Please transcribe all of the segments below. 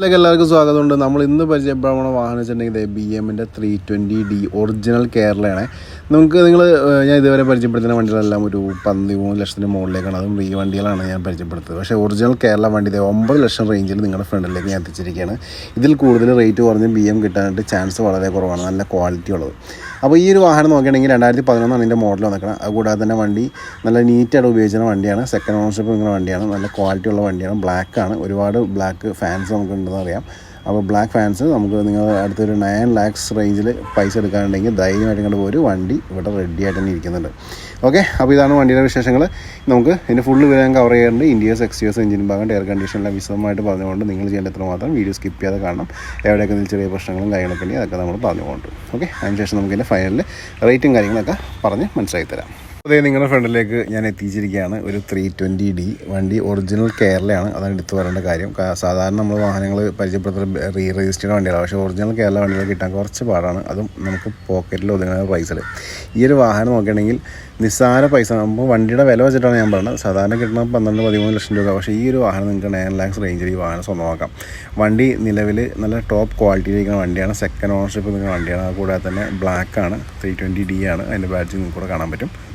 ഇതിലേക്ക് എല്ലാവർക്കും സ്വാഗതമുണ്ട്. നമ്മൾ ഇന്ന് പരിചയപ്പെടാൻ വാഹനം വെച്ചിട്ടുണ്ടെങ്കിൽ ബി എമ്മിന്റെ ത്രീ ട്വന്റി ഡി ഒറിജിനൽ കേരളയാണ് നമുക്ക് നിങ്ങൾ ഞാൻ ഇതുവരെ പരിചയപ്പെടുത്തുന്ന വണ്ടികളെല്ലാം ഒരു പതിമൂന്ന് ലക്ഷത്തിന് മുകളിലേക്കാണ്. അതും ഈ വണ്ടികളാണ് ഞാൻ പരിചയപ്പെടുത്തുന്നത്. പക്ഷേ ഒറിജിനൽ കേരള വണ്ടി ദേ ഒമ്പത് ലക്ഷം റേഞ്ചിൽ നിങ്ങളുടെ ഫ്രണ്ടിലേക്ക് ഞാൻ എത്തിച്ചിരിക്കുകയാണ്. ഇതിൽ കൂടുതൽ റേറ്റ് കുറഞ്ഞ് ബി എം കിട്ടാനായിട്ട് ചാൻസ് വളരെ കുറവാണ്. നല്ല ക്വാളിറ്റി ഉള്ളത്. അപ്പോൾ ഈ ഒരു വാഹനം നോക്കുകയാണെങ്കിൽ രണ്ടായിരത്തി പതിനൊന്നാണ് ഇതിന്റെ മോഡൽ വന്നിക്കണം അതുകൂടാതെ തന്നെ വണ്ടി നല്ല നീറ്റായിട്ട് ഉപയോഗിച്ചിരുന്ന വണ്ടിയാണ്. സെക്കൻഡ് ഓണർഷിപ്പ് നിൽക്കുന്ന വണ്ടിയാണ്. നല്ല ക്വാളിറ്റി ഉള്ള വണ്ടിയാണ്. ബ്ലാക്കാണ് ഒരുപാട് ബ്ലാക്ക് ഫാൻസ് നമുക്ക് ഉണ്ടെന്ന് അറിയാം. അപ്പോൾ ബ്ലാക്ക് ഫാൻസ് നമുക്ക് നിങ്ങൾ അടുത്തൊരു നയൻ ലാക്സ് റേഞ്ചിൽ പൈസ എടുക്കാനുണ്ടെങ്കിൽ ധൈര്യമായിട്ട് ഇങ്ങോട്ട് ഒരു വണ്ടി ഇവിടെ റെഡി ആയിട്ട് തന്നെ ഇരിക്കുന്നുണ്ട്. ഓക്കെ അപ്പോൾ ഇതാണ് വണ്ടിയുടെ വിശേഷങ്ങൾ. നമുക്ക് ഇതിന്റെ ഫുള്ള് വിവരം കവർ ചെയ്യാറുണ്ട്. ഇന്ത്യസ് എക്സ്യൂസ് എഞ്ചിൻ ഭാഗം എയർ കണ്ടീഷനെല്ലാം വിശദമായിട്ട് പറഞ്ഞുകൊണ്ട് നിങ്ങൾ ചെയ്യേണ്ട എത്ര മാത്രം വീഡിയോ സ്കിപ്പ് ചെയ്യാതെ കാണണം. എവിടെയൊക്കെ നിന്ന് ചെറിയ പ്രശ്നങ്ങളും കാര്യങ്ങളൊക്കെ ഉണ്ടെങ്കിൽ അതൊക്കെ നമ്മൾ പറഞ്ഞുകൊണ്ട്. ഓക്കെ അതിനുശേഷം നമുക്ക് ഇതിന്റെ ഫൈനലിൽ റേറ്റും കാര്യങ്ങളൊക്കെ പറഞ്ഞ് മനസ്സിലാക്കി തരാം. അതെ നിങ്ങളുടെ ഫ്രണ്ടിലേക്ക് ഞാൻ എത്തിച്ചിരിക്കുകയാണ്. ഒരു ത്രീ ട്വന്റി ഡി വണ്ടി ഒറിജിനൽ കേരളയാണ് അതാണ് എടുത്തു വരേണ്ട കാര്യം. സാധാരണ നമ്മൾ വാഹനങ്ങൾ പരിചയപ്പെടുത്തുന്ന റീ രജിസ്റ്റേഡ് വണ്ടികളാണ്. പക്ഷേ ഒറിജിനൽ കേരള വണ്ടികൾ കിട്ടാൻ കുറച്ച് പാടാണ്. അതും നമുക്ക് പോക്കറ്റിൽ ഒതുങ്ങുന്ന പൈസ ഈ ഒരു വാഹനം നോക്കുകയാണെങ്കിൽ നിസ്സാര പൈസ. നമ്മൾ വണ്ടിയുടെ വില വെച്ചിട്ടാണ് ഞാൻ പറയുന്നത് സാധാരണ കിട്ടുന്ന പന്ത്രണ്ട് പതിമൂന്ന് ലക്ഷം രൂപ. പക്ഷേ ഈ ഒരു വാഹനം നിങ്ങൾക്ക് നയൻ ലാക്സ് റേഞ്ചിൽ ഈ വാഹനം സ്വന്തമാക്കാം. വണ്ടി നിലവിൽ നല്ല ടോപ്പ് ക്വാളിറ്റിയിലിരിക്കുന്ന വണ്ടിയാണ്. സെക്കൻഡ് ഓണർഷിപ്പ് നിൽക്കുന്ന വണ്ടിയാണ്. അതുകൂടാതെ തന്നെ ബ്ലാക്ക് ആണ്. ത്രീ ട്വന്റി ഡി ആണ്. അതിന്റെ ബാഡ്ജ് നിങ്ങൾക്ക് കൂടെ കാണാൻ പറ്റും.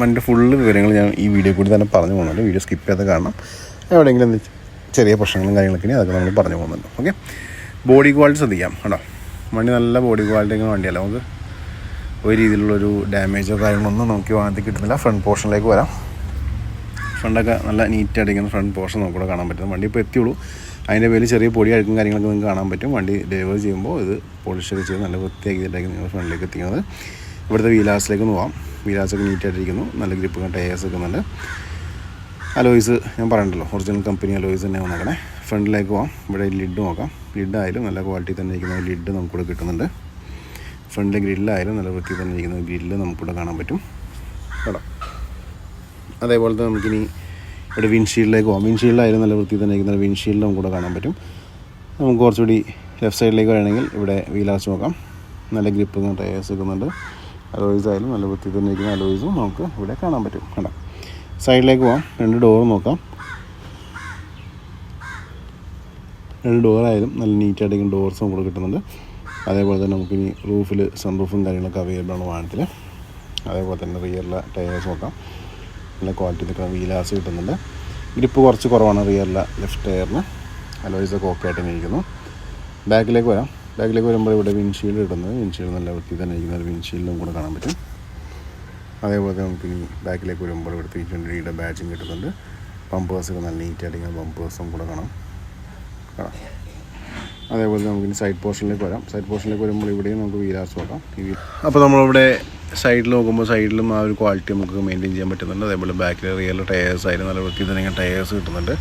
വണ്ടിന്റെ ഫുള്ള് വിവരങ്ങൾ ഞാൻ ഈ വീഡിയോ കൂടി തന്നെ പറഞ്ഞു പോകുന്നുണ്ട്. വീഡിയോ സ്കിപ്പ് ചെയ്ത് കാണണം. എവിടെയെങ്കിലും ചെറിയ പ്രശ്നങ്ങളും കാര്യങ്ങളൊക്കെ അതൊക്കെ നമ്മൾ പറഞ്ഞു പോകുന്നുണ്ട്. ഓക്കെ ബോഡി ക്വാളിറ്റി ശ്രദ്ധിക്കാം കേട്ടോ. വണ്ടി നല്ല ബോഡി ക്വാളിറ്റി വണ്ടിയല്ല? നമുക്ക് ഒരു രീതിയിലുള്ളൊരു ഡാമേജോ കാര്യങ്ങളൊന്നും നമുക്ക് ഈ കിട്ടുന്നില്ല. ഫ്രണ്ട് പോർഷനിലേക്ക് വരാം. ഫ്രണ്ടൊക്കെ നല്ല നീറ്റ് അടിക്കുന്ന ഫ്രണ്ട് പോർഷൻ നമുക്കിവിടെ കാണാൻ പറ്റും. വണ്ടി ഇപ്പോൾ എത്തിയുള്ളൂ. അതിന്റെ പേരിൽ ചെറിയ പൊടി അഴുക്കും കാര്യങ്ങളൊക്കെ നിങ്ങൾക്ക് കാണാൻ പറ്റും. വണ്ടി ഡെലിവറി ചെയ്യുമ്പോൾ ഇത് പോളിഷൊക്കെ ചെയ്ത് നല്ല വൃത്തിയാക്കിയിട്ടായിരിക്കും നിങ്ങൾ ഫ്രണ്ടിലേക്ക് എത്തിക്കുന്നത്. ഇവിടുത്തെ വീലാസിലേക്ക് ഒന്ന് പോവാം. വീലാസൊക്കെ നീറ്റായിട്ടിരിക്കുന്നു. നല്ല ഗ്രിപ്പ് ടയേഴ്സ് ഒക്കെ നല്ല. അലോയ്സ് ഞാൻ പറയണ്ടല്ലോ ഒറിജിനൽ കമ്പനി അലോയ്സ് തന്നെ വന്നേക്കണേ. ഫ്രണ്ടിലേക്ക് പോവാം. ഇവിടെ ലിഡ് നോക്കാം. ലിഡ് ആയാലും നല്ല ക്വാളിറ്റി തന്നെ ഇരിക്കുന്ന ലിഡ് നമുക്കിവിടെ കിട്ടുന്നുണ്ട്. ഫ്രണ്ടിലെ ഗ്രില്ലായാലും നല്ല വൃത്തി തന്നെ ഇരിക്കുന്ന ഗ്രില്ല് നമുക്കിവിടെ കാണാൻ പറ്റും. കേട്ടോ അതേപോലെ തന്നെ നമുക്കിനി ഇവിടെ വിൻഷീൽഡിലേക്ക് പോകാം വിൻഷീൽഡായാലും നല്ല വൃത്തി തന്നെ ഇരിക്കുന്ന വിൻഷീൽഡ് നമുക്കിവിടെ കാണാൻ പറ്റും. നമുക്ക് കുറച്ചുകൂടി ലെഫ്റ്റ് സൈഡിലേക്ക് വേണമെങ്കിൽ ഇവിടെ വീലാസ് നോക്കാം. നല്ല ഗ്രിപ്പ് ടയേഴ്സ് വെക്കുന്നുണ്ട് അലോയ്സ് ആയാലും നല്ല വൃത്തി തന്നെ ഇരിക്കുന്ന അലോയ്സും നമുക്ക് ഇവിടെ കാണാൻ പറ്റും. കണ്ട? സൈഡിലേക്ക് പോകാം രണ്ട് ഡോർ നോക്കാം. രണ്ട് ഡോറായാലും നല്ല നീറ്റായിട്ടിരിക്കുന്ന ഡോർസും കൂടെ കിട്ടുന്നുണ്ട്. അതേപോലെ തന്നെ നമുക്കിനി റൂഫിൽ സൺറൂഫും കാര്യങ്ങളൊക്കെ അവൈലബിൾ ആണ് വാഹനത്തിൽ അതേപോലെ തന്നെ റിയറിലെ ടയേഴ്സ് നോക്കാം. നല്ല ക്വാളിറ്റി നിൽക്കുന്ന വീലാസ് കിട്ടുന്നുണ്ട്. ഗ്രിപ്പ് കുറച്ച് കുറവാണ് റിയറിലെ ലെഫ്റ്റ് ടയറിന് അലോയ്സൊക്കെ ഓക്കെ ആയിട്ട് ഇരിക്കുന്നു. ബാക്കിലേക്ക് വരാം. ബാക്കിലേക്ക് വരുമ്പോൾ ഇവിടെ വിൻഷീൽഡ് കിട്ടുന്നത് വിൻഷീൽഡ് നല്ല വൃത്തി തന്നെ ഇരിക്കുന്ന വിൻഷീൽഡും കൂടെ കാണാൻ പറ്റും. അതേപോലെ നമുക്ക് ഇനി ബാക്കിലേക്ക് വരുമ്പോൾ ഇവിടെ ത്രീ ട്വന്റിയുടെ ബാച്ചും കിട്ടുന്നുണ്ട്. പമ്പേഴ്സൊക്കെ നല്ല നീറ്റായിട്ടിരിക്കുന്ന പമ്പേഴ്സും കൂടെ കാണാം. കാണാം. അതേപോലെ നമുക്ക് ഇനി സൈഡ് പോർഷനിലേക്ക് വരാം. സൈഡ് പോർഷനിലേക്ക് വരുമ്പോൾ ഇവിടെയും നമുക്ക് വീരാസ് നോക്കാം. അപ്പോൾ നമ്മളിവിടെ സൈഡിൽ നോക്കുമ്പോൾ സൈഡിലും ആ ഒരു ക്വാളിറ്റി നമുക്ക് മെയിന്റെയിൻ ചെയ്യാൻ പറ്റുന്നുണ്ട്. അതേപോലെ ബാക്കിൽ റിയൽ ടയേഴ്സ് ആയാലും നല്ല വൃത്തി തന്നെ ടയേഴ്സ് കിട്ടുന്നുണ്ട്.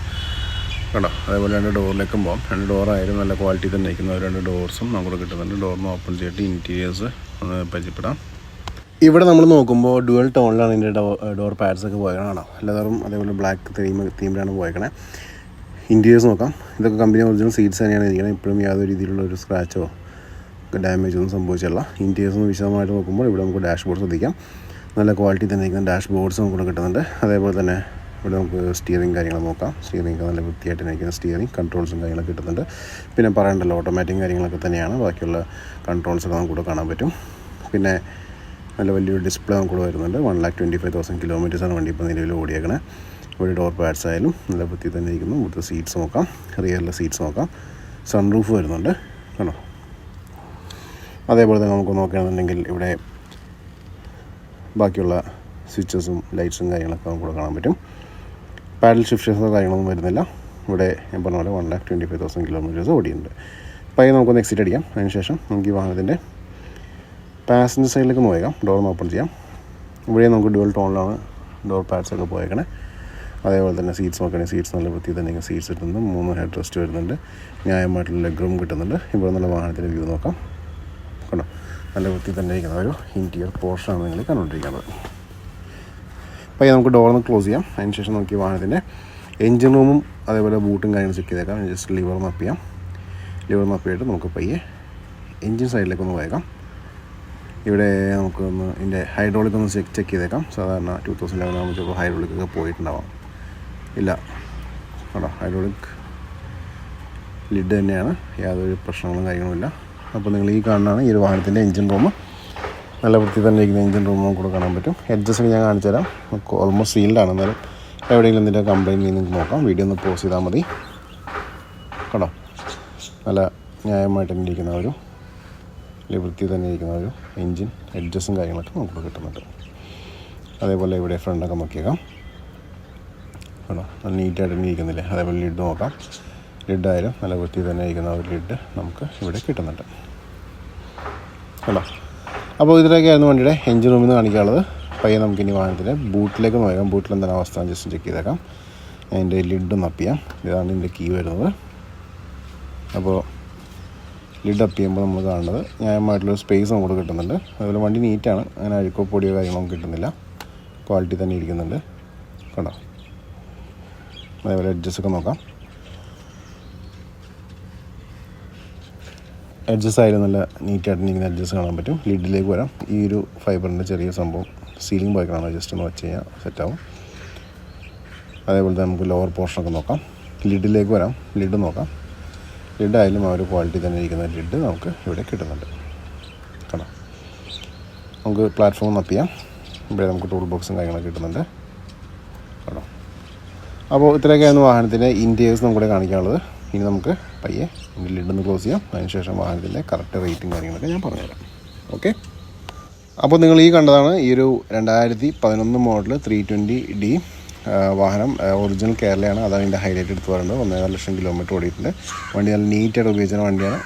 അതേപോലെ രണ്ട് ഡോറിലേക്കും പോകാം രണ്ട് ഡോറായാലും നല്ല ക്വാളിറ്റി തന്നെ ഇരിക്കുന്ന രണ്ട് ഡോർസും നമുക്ക് കിട്ടുന്നുണ്ട്. ഡോറിന് ഓപ്പൺ ചെയ്തിട്ട് ഇന്റീരിയേഴ്സ് ഒന്ന് പരിചയപ്പെടാം. ഇവിടെ നമ്മൾ നോക്കുമ്പോൾ ഡുവൽ ടോണിലാണ് ഇതിന്റെ ഡോർ പാഡ്സ് ഒക്കെ പോയേക്കണം കാണാം. അതേപോലെ ബ്ലാക്ക് തീം തീമിലാണ് പോയേക്കണേ. ഇന്റീരിയേഴ്സ് നോക്കാം. ഇതൊക്കെ കമ്പനി ഒറിജിനൽ സീറ്റ്സ് തന്നെയാണ് ഇരിക്കുന്നത്. ഇപ്പോഴും യാതൊരു രീതിയിലുള്ള ഒരു സ്ക്രാച്ചോ ഡാമേജ് ഒന്നും സംഭവിച്ചല്ല ഇന്റീരിയേഴ്സ് ഒന്ന് വിശദമായിട്ട് നോക്കുമ്പോൾ ഇവിടെ നമുക്ക് ഡാഷ് ബോർഡ് ശ്രദ്ധിക്കാം. നല്ല ക്വാളിറ്റി തന്നെ ഇരിക്കുന്ന ഡാഷ് ബോർഡ്സ് നമുക്ക് കിട്ടുന്നുണ്ട്. അതേപോലെ തന്നെ ഇവിടെ നമുക്ക് സ്റ്റിയറിംഗ് കാര്യങ്ങൾ നോക്കാം. സ്റ്റിയറിംഗ് നല്ല വൃത്തിയായിട്ട് നയിക്കുന്ന സ്റ്റിയറിംഗ് കൺട്രോൾസും കാര്യങ്ങളൊക്കെ കിട്ടുന്നുണ്ട്. പിന്നെ പറയണ്ടല്ലോ ഓട്ടോമാറ്റിക് കാര്യങ്ങളൊക്കെ തന്നെയാണ്. ബാക്കിയുള്ള കൺട്രോൾസൊക്കെ നമുക്ക് ഇവിടെ കാണാൻ പറ്റും. പിന്നെ നല്ല വലിയൊരു ഡിസ്പ്ലേ നമുക്ക് വരുന്നുണ്ട്. One lakh twenty five thousand കിലോമീറ്റേഴ്സാണ് വണ്ടി ഇപ്പോൾ നിലവിൽ ഓടിയേക്കണേ. ഇവിടെ ഡോർ പാഡ്സ് ആയാലും നല്ല വൃത്തി തന്നെ ഇരിക്കുന്നു. ഇവിടുത്തെ സീറ്റ്സ് നോക്കാം. റിയറിലെ സീറ്റ്സ് നോക്കാം. സൺ റൂഫ് വരുന്നുണ്ട്. കണ്ടോ? അതേപോലെ തന്നെ നമുക്ക് നോക്കുകയാണെന്നുണ്ടെങ്കിൽ ഇവിടെ ബാക്കിയുള്ള സ്വിച്ചസും ലൈറ്റ്സും കാര്യങ്ങളൊക്കെ നമുക്ക് ഇവിടെ കാണാൻ പറ്റും. പാഡൽ ഷിഫ്റ്റേഴ്സോ കാര്യങ്ങളൊന്നും വരുന്നില്ല. ഇവിടെ ഞാൻ പറഞ്ഞ പോലെ one lakh twenty five thousand kilometres ഓടിയുണ്ട് അതിന് നമുക്കൊന്ന് എക്സിറ്റ് അടിക്കാം. അതിനുശേഷം നമുക്ക് ഈ വാഹനത്തിന്റെ പാസഞ്ചർ സൈഡിലേക്ക് പോയേക്കാം. ഡോർ ഓപ്പൺ ചെയ്യാം. ഇവിടെ നമുക്ക് ഡുവൽ ടോണിലാണ് ഡോർ പാഡ്സൊക്കെ പോയേക്കണേ. അതേപോലെ തന്നെ സീറ്റ്സ് നോക്കുകയാണെങ്കിൽ സീറ്റ്സ് നല്ല വൃത്തി തന്നെ സീറ്റ്സ് കിട്ടുന്നുണ്ട് മൂന്ന് ഹെഡ് റെസ്റ്റ് വരുന്നുണ്ട്. ന്യായമായിട്ടുള്ള ലെഗ് റൂം കിട്ടുന്നുണ്ട്. ഇവിടെ നല്ല വാഹനത്തിന്റെ വ്യൂ നോക്കാം. കണ്ടോ? നല്ല വൃത്തി തന്നെ ഇരിക്കുന്ന ഒരു ഇന്റീരിയർ പോർഷനാണ് നിങ്ങൾ കണ്ടുകൊണ്ടിരിക്കുന്നത്. അപ്പോൾ നമുക്ക് ഡോർ ഒന്ന് ക്ലോസ് ചെയ്യാം. അതിന് ശേഷം നമുക്ക് വാഹനത്തിന്റെ എൻജിൻ റൂമും അതേപോലെ ബൂട്ടും കാര്യങ്ങളും ചെക്ക് ചെയ്തേക്കാം. ജസ്റ്റ് ലിവർ മപ്പ് ചെയ്യാം. ലിവർ മപ്പ് ചെയ്തിട്ട് നമുക്ക് പയ്യെ എൻജിൻ സൈഡിലേക്ക് ഒന്ന് പോയേക്കാം. ഇവിടെ നമുക്കൊന്ന് ഇതിന്റെ ഹൈഡ്രോളിക് ഒന്ന് ചെക്ക് ചെക്ക് ചെയ്തേക്കാം. സാധാരണ ടു തൗസൻഡ് ലെവൻ ആകുമ്പോൾ ചിലപ്പോൾ ഹൈഡ്രോളിക് ഒക്കെ പോയിട്ടുണ്ടാവാം. ഇല്ല. കേട്ടോ ഹൈഡ്രോളിക് ലിഡ് തന്നെയാണ്. യാതൊരു പ്രശ്നങ്ങളും കാര്യങ്ങളുമില്ല അപ്പോൾ നിങ്ങൾ ഈ കാണുന്നതാണ് ഈ ഒരു വാഹനത്തിന്റെ എൻജിൻ റൂം നല്ല വൃത്തി തന്നെ ഇരിക്കുന്ന എഞ്ചിൻ റൂം നമുക്ക് കൂടെ കാണാൻ പറ്റും. എഡ്ജസ് ഞാൻ കാണിച്ചു തരാം ഓൾമോസ്റ്റ് സീൽഡാണ് എന്നാലും എവിടെയെങ്കിലും എന്തിന്റെ കംപ്ലയിന്റ് നിങ്ങൾക്ക് നോക്കാം. വീഡിയോ ഒന്ന് പോസ് ചെയ്താൽ മതി. കണ്ടോ? നല്ല ന്യായമായിട്ട് തന്നെ ഇരിക്കുന്ന ഒരു വൃത്തി തന്നെ ഇരിക്കുന്ന ഒരു എൻജിൻ അഡ്ജസ്റ്റും കാര്യങ്ങളൊക്കെ നമുക്ക് കിട്ടുന്നുണ്ട്. അതേപോലെ ഇവിടെ ഫ്രണ്ടൊക്കെ നോക്കിയേക്കാം. ആണോ നല്ല നീറ്റായിട്ട് തന്നെ ഇരിക്കുന്നില്ലേ? അതേപോലെ ലിഡ് നോക്കാം. ലിഡായാലും നല്ല വൃത്തി തന്നെ ഇരിക്കുന്ന ഒരു ലിഡ് നമുക്ക് ഇവിടെ കിട്ടുന്നുണ്ട്. കേട്ടോ അപ്പോൾ ഇതിലൊക്കെയായിരുന്നു വണ്ടിയുടെ എഞ്ചിൻ റൂമിൽ നിന്ന് കാണിക്കാനുള്ളത്. പയ്യെ നമുക്ക് ഇനി വാഹനത്തിന്റെ ബൂട്ടിലേക്ക് നോക്കാം. ബൂട്ടിൽ എന്താണ് അവസ്ഥ ജസ്റ്റ് ചെക്ക് ചെയ്തേക്കാം. അതിന്റെ ലിഡ് നപ്പിയാം ഇതാണ് ഇതിന്റെ കീ വരുന്നത്. അപ്പോൾ ലിഡ് അപ്പ് ചെയ്യുമ്പോൾ നമ്മൾ കാണുന്നത് ന്യായമായിട്ടുള്ളൊരു സ്പേസ് നമുക്ക് കിട്ടുന്നുണ്ട്. അതുപോലെ വണ്ടി നീറ്റാണ് അങ്ങനെ അഴുക്കോ പൊടിയോ കാര്യങ്ങളൊന്നും കിട്ടുന്നില്ല. ക്വാളിറ്റി തന്നെ ഇരിക്കുന്നുണ്ട്. കണ്ടോ? അതേപോലെ അഡ്ജസ്റ്റ് ഒക്കെ നോക്കാം. എഡ്ജസ് ആയാലും നല്ല നീറ്റായിട്ട് നിൽക്കുന്ന അഡ്ജസ്റ്റ് കാണാൻ പറ്റും. ലിഡിലേക്ക് വരാം. ഈ ഒരു ഫൈബറിന്റെ ചെറിയ സംഭവം. സീലിംഗ് ബോയ്ക്കാണ് ജസ്റ്റ് ഒന്ന് വെച്ച് കഴിഞ്ഞാൽ സെറ്റാവും അതേപോലെ തന്നെ നമുക്ക് ലോവർ പോർഷനൊക്കെ നോക്കാം. ലിഡിലേക്ക് വരാം. ലിഡ് നോക്കാം. ലിഡ് ആയാലും ആ ഒരു ക്വാളിറ്റി തന്നെ ഇരിക്കുന്ന ലിഡ് നമുക്ക് ഇവിടെ കിട്ടുന്നുണ്ട്. കാണാം നമുക്ക് പ്ലാറ്റ്ഫോം നപ്പ് ചെയ്യാം. ഇവിടെ നമുക്ക് ടൂൾ ബോക്സും കാര്യങ്ങളൊക്കെ കിട്ടുന്നുണ്ട്. കേട്ടോ അപ്പോൾ ഇത്രയൊക്കെയായിരുന്നു വാഹനത്തിന്റെ ഇന്റീരിയേഴ്സ് നമുക്കിവിടെ കാണിക്കാനുള്ളത്. ഇനി നമുക്ക് പയ്യെ ഇതിന്റെ ലിഡൊന്ന് ക്ലോസ് ചെയ്യാം. അതിനുശേഷം വാഹനത്തിന്റെ കറക്റ്റ് റേറ്റും കാര്യങ്ങളൊക്കെ ഞാൻ പറഞ്ഞുതരാം. ഓക്കെ അപ്പോൾ നിങ്ങൾ ഈ കണ്ടതാണ് ഈ ഒരു രണ്ടായിരത്തി പതിനൊന്ന് മോഡൽ ത്രീ ട്വന്റി ഡി വാഹനം ഒറിജിനൽ കേരളയാണ് അതാണ് ഇതിന്റെ ഹൈലൈറ്റ് എടുത്ത് പറയുന്നത്. ഒന്നേകാൽ ലക്ഷം കിലോമീറ്റർ ഓടിയിട്ടുണ്ട്. വണ്ടി നല്ല നീറ്റായിട്ട് ഉപയോഗിച്ചിരുന്ന വണ്ടിയാണ്.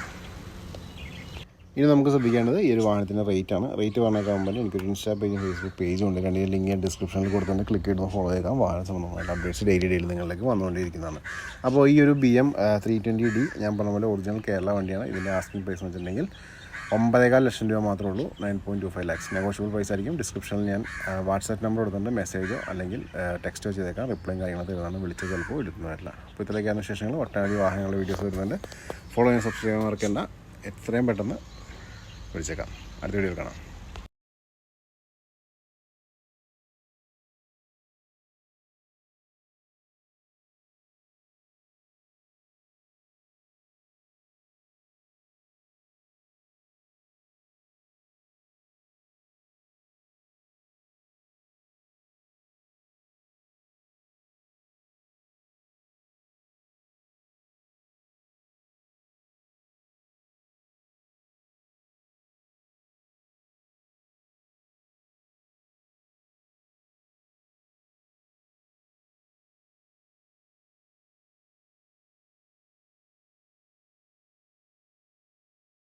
ഇനി നമുക്ക് ശ്രദ്ധിക്കേണ്ടത് ഈ ഒരു വാഹനത്തിന്റെ റേറ്റ് ആണ്. റേറ്റ് പറഞ്ഞേക്കാകുമ്പോൾ എനിക്കൊരു ഇൻസ്റ്റാ പേജും ഫേസ്ബുക്ക് പേജും ഉണ്ട്. രണ്ട് ലിങ്ക് ഞാൻ ഡിസ്ക്രിപ്ഷനിൽ കൊടുത്തുകൊണ്ട് ക്ലിക്ക് ചെയ്ത് ഫോളോ ചെയ്താൽ വാഹന സംബന്ധമായിട്ട് അപ്ഡേറ്റ്സ് ഡെയിലി ഡെയിലി നിങ്ങളിലേക്ക് വന്നുകൊണ്ടിരിക്കുന്നതാണ്. അപ്പോൾ ഈ ഒരു B M three twenty D ഞാൻ പറഞ്ഞ പോലെ ഒറിജിനൽ കേരള വണ്ടിയാണ്. ഇതിന്റെ ആസ്കിംഗ് പ്രൈസ് എന്ന് വെച്ചിട്ടുണ്ടെങ്കിൽ ഒമ്പതേകാൽ ലക്ഷം രൂപ മാത്രമേ ഉള്ളൂ. Nine point two five lakhs negotiable price ആയിരിക്കും. ഡിസ്ക്രിപ്ഷനിൽ ഞാൻ വാട്സാപ്പ് നമ്പർ കൊടുത്തിട്ടുണ്ട്. മെസ്സേജോ അല്ലെങ്കിൽ ടെക്സ്റ്റോ ചെയ്തേക്കാം. റിപ്ലൈ കാര്യങ്ങൾ തരുന്നതാണ്. വിളിച്ച് ചിലപ്പോൾ എടുക്കുന്നതായിട്ടില്ല അപ്പോൾ ഇത്രയൊക്കെയാണ് വിശേഷങ്ങൾ. ഒട്ടനവധി വാഹനങ്ങളുടെ വീഡിയോസ് വരുന്നുണ്ട്. ഫോളോ ചെയ്യാൻ സബ്സ്ക്രൈബ് ചെയ്യാൻ മറക്കേണ്ട. എത്രയും പെട്ടെന്ന് വിളിച്ചേക്കാം. അടുത്ത വീഡിയോ കാണാം.